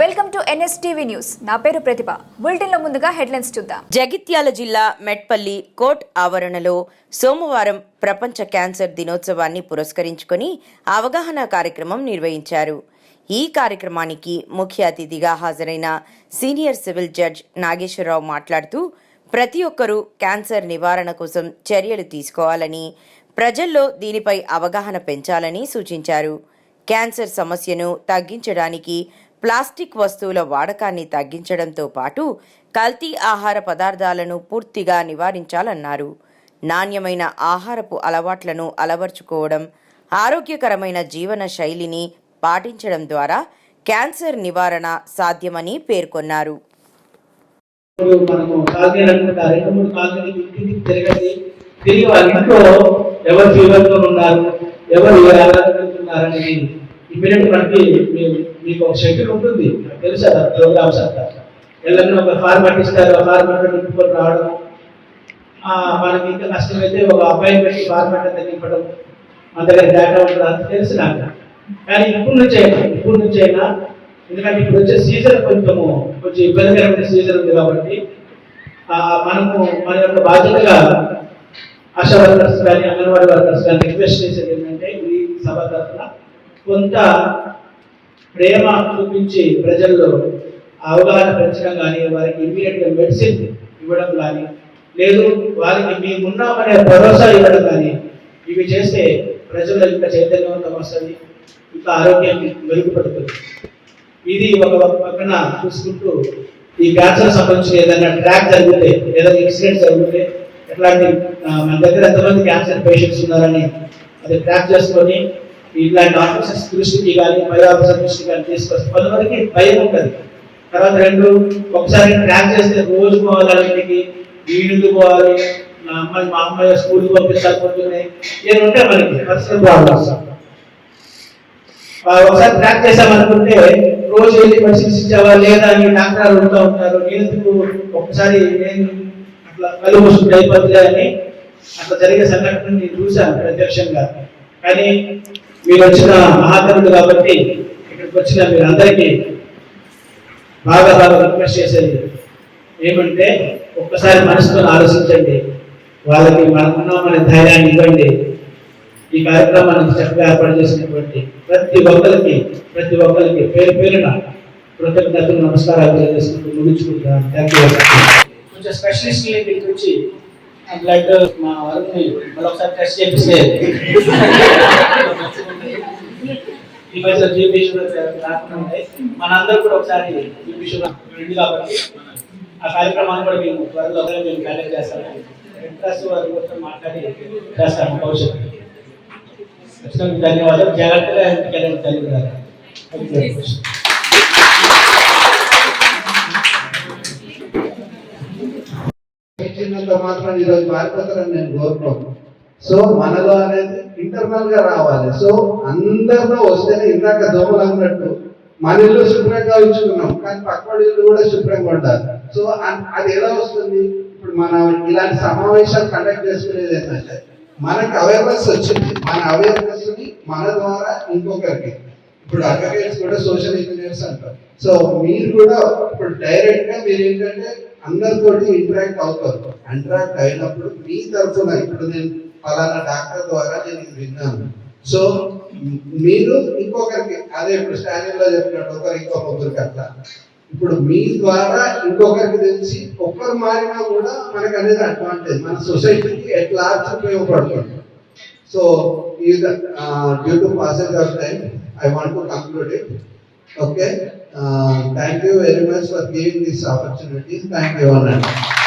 Welcome to NSTV news. నా పేరు ప్రతిభ. బులెటిన్లో ముందుగా హెడ్లైన్స్ చూద్దాం. జగిత్యాల జిల్లా మెట్పల్లి కోట్ ఆవరణలో సోమవారం ప్రపంచ క్యాన్సర్ దినోత్సవాన్ని పురస్కరించుకొని అవగాహన కార్యక్రమం నిర్వహించారు. ఈ కార్యక్రమానికి ముఖ్య అతిథిగా హాజరైన సీనియర్ సివిల్ జడ్జ్ నాగేశ్వరరావు మాట్లాడుతూ ప్రతి ఒక్కరూ క్యాన్సర్ నివారణ కోసం చర్యలు తీసుకోవాలని ప్రజల్లో దీనిపై అవగాహన పెంచాలని సూచించారు. క్యాన్సర్ సమస్యను తగ్గించడానికి ప్లాస్టిక్ వస్తువుల వాడకాన్ని తగ్గించడంతో పాటు కల్తీ ఆహార పదార్థాలను పూర్తిగా నివారించాలన్నారు. నాణ్యమైన ఆహారపు అలవాట్లను అలవర్చుకోవడం ఆరోగ్యకరమైన జీవన శైలిని పాటించడం ద్వారా క్యాన్సర్ నివారణ సాధ్యమని పేర్కొన్నారు. ఎవరు జీవంతో ఉన్నారు? ఎవరు ఏ ఆరాధన ఇమీడియట్ మనకి మీ- మీకు ఒక షెడ్యూల్ ఉంటుంది. నాకు తెలుసు అది ప్రోగ్రామ్స్ అంతా ఎవరైనా ఒక ఫార్మాట్ ఇస్తారు. ఆ ఫార్మాట్ నింపుకొని రావడం. మనకి ఇంకా కష్టమైతే ఒక అబ్బాయి పెట్టి ఫార్మాట్ అంతా నింపడం. మన దగ్గర డేటా ఉంటుంది అంత తెలుసు నాకు. కానీ ఇప్పుడు నుంచి అయినా ఇప్పుడు నుంచి అయినా ఎందుకంటే ఇప్పుడు వచ్చే సీజన్ కొంచెము కొంచెం ఇబ్బందికరమైన సీజన్ ఉంది కాబట్టి మనము మన యొక్క బాధ్యతగా ఆశా వర్కర్స్ కానీ అంగన్వాడీ వర్కర్స్ కానీ రిక్వెస్ట్ చేసేది ఏంటంటే ఈ సభ తరఫున కొంత ప్రేమ చూపించి ప్రజల్లో అవగాహన పెంచడం కానీ వారికి ఇమీడియట్గా మెడిసిన్ ఇవ్వడం కానీ లేదు వారికి మేమున్నామనే భరోసా ఇవ్వడం కానీ ఇవి చేస్తే ప్రజల్లో ఇంకా చైతన్యవంతం వస్తుంది ఇంకా ఆరోగ్యం మెరుగుపడుతుంది. ఇది ఒక పక్కన చూసుకుంటూ ఈ క్యాన్సర్ సంబంధించిన ఏదైనా ట్రాక్ జరిగితే ఏదైనా ఇన్సిడెంట్ జరిగితే ఎట్లాంటి మన దగ్గర ఎంతమంది క్యాన్సర్ పేషెంట్స్ ఉన్నారని అది ట్రాక్ చేసుకొని ఇట్లాంటి ఆఫీసర్స్ దృష్టికి కానీ పై ఆఫీసర్ దృష్టికి కానీ తీసుకొస్తే కొంతమందికి భయం ఉంటుంది. తర్వాత రెండు ఒకసారి ట్రాక్ చేస్తే రోజు పోవాలి ఇంటికి వీడికి పోవాలి నా అమ్మాయి మా అమ్మాయి స్కూల్కి పంపించాలి పొద్దున్నే. ఏమి ఉంటే మనకి పర్సనల్ ప్రాబ్లమ్స్ ఒకసారి ట్రాక్ చేసామనుకుంటే రోజు వెళ్ళి పరిశీలించావా లేదా అని డాక్టర్ అడుగుతూ ఉంటారు. నేను ఎందుకు ఒకసారి నేను అట్లా కళ్ళు మూసుకుంటే అయిపోతుందా అని అట్లా జరిగే సంఘటన నేను చూశాను ప్రత్యక్షంగా. కానీ మీరు వచ్చిన మహాకరుడు కాబట్టి ఇక్కడికి వచ్చిన మీరు అందరికీ బాగా బాగా రిక్వెస్ట్ చేసేది ఏమంటే ఒక్కసారి మనసుతో ఆలోచించండి. వాళ్ళకి మనకున్నామనే ధైర్యాన్ని ఇవ్వండి. ఈ కార్యక్రమానికి చక్కగా ఏర్పాటు చేసినటువంటి ప్రతి ఒక్కరికి ప్రతి ఒక్కరికి పేరు పేరున కృతజ్ఞతలు నమస్కారాలు తెలియజేసుకుంటూ ముగించుకుంటున్నాను. థ్యాంక్ యూ కొంచెం స్పెషలిస్ట్ పిలిపించి బ్లడ్ మా వారిని మరొకసారి టెస్ట్ చేపిస్తే. ఈ మధ్య జీబీ రాకుండా ఉన్నాయి మనందరూ కూడా ఒకసారి జీబీ షుగర్ కాబట్టి ఆ కార్యక్రమాన్ని కూడా మేము త్వరలో మేము మేనేజ్ చేస్తాము. ఇంట్రెస్ట్ వారి కోసం మాట్లాడి చేస్తాము భవిష్యత్తు ఖచ్చితంగా ధన్యవాదాలు. జాగ్రత్తగా ఇంటికెళ్ళండి తల్లి గారు మాత్రం ఈరోజు మారిపోతారని నేను కోరుకోను. సో మనలో అనేది ఇంటర్నల్గా రావాలి. సో అందరిలో వస్తేనే ఇందాక దోమలు అన్నట్టు మన ఇల్లు శుభ్రంగా ఉంచుకున్నాం కానీ పక్కడి ఇల్లు కూడా శుభ్రంగా ఉండాలి. సో అది ఎలా వస్తుంది? ఇప్పుడు మనం ఇలాంటి సమావేశాలు కండక్ట్ చేసుకునేది ఏంటంటే మనకి అవేర్నెస్ వచ్చింది. మన అవేర్నెస్ని మన ద్వారా ఇంకొకరికి. ఇప్పుడు అడ్వకేట్స్ కూడా సోషల్ ఇంజనీర్స్ అంటారు. సో మీరు కూడా ఇప్పుడు డైరెక్ట్గా మీరు ఏంటంటే అందరితో ఇంటరాక్ట్ అవుతారు. ఇంటరాక్ట్ అయినప్పుడు మీ తరఫున ఇప్పుడు నేను ఫలానా డాక్టర్ ద్వారా నేను విన్నాను. సో మీరు ఇంకొకరికి అదే ఇప్పుడు స్టాండింగ్లో చెప్పినట్టు ఒకరు ఇంకో ముగ్గురికి అట్లా. ఇప్పుడు మీ ద్వారా ఇంకొకరికి తెలిసి ఒక్కరు మారినా కూడా మనకు అనేది అడ్వాంటేజ్ మన సొసైటీకి ఎట్లా ఉపయోగపడుతుంది. సో ఈ uh, due to passage of time, I want to. Okay, uh, thank you very much for giving this opportunity. Thank you, Anand.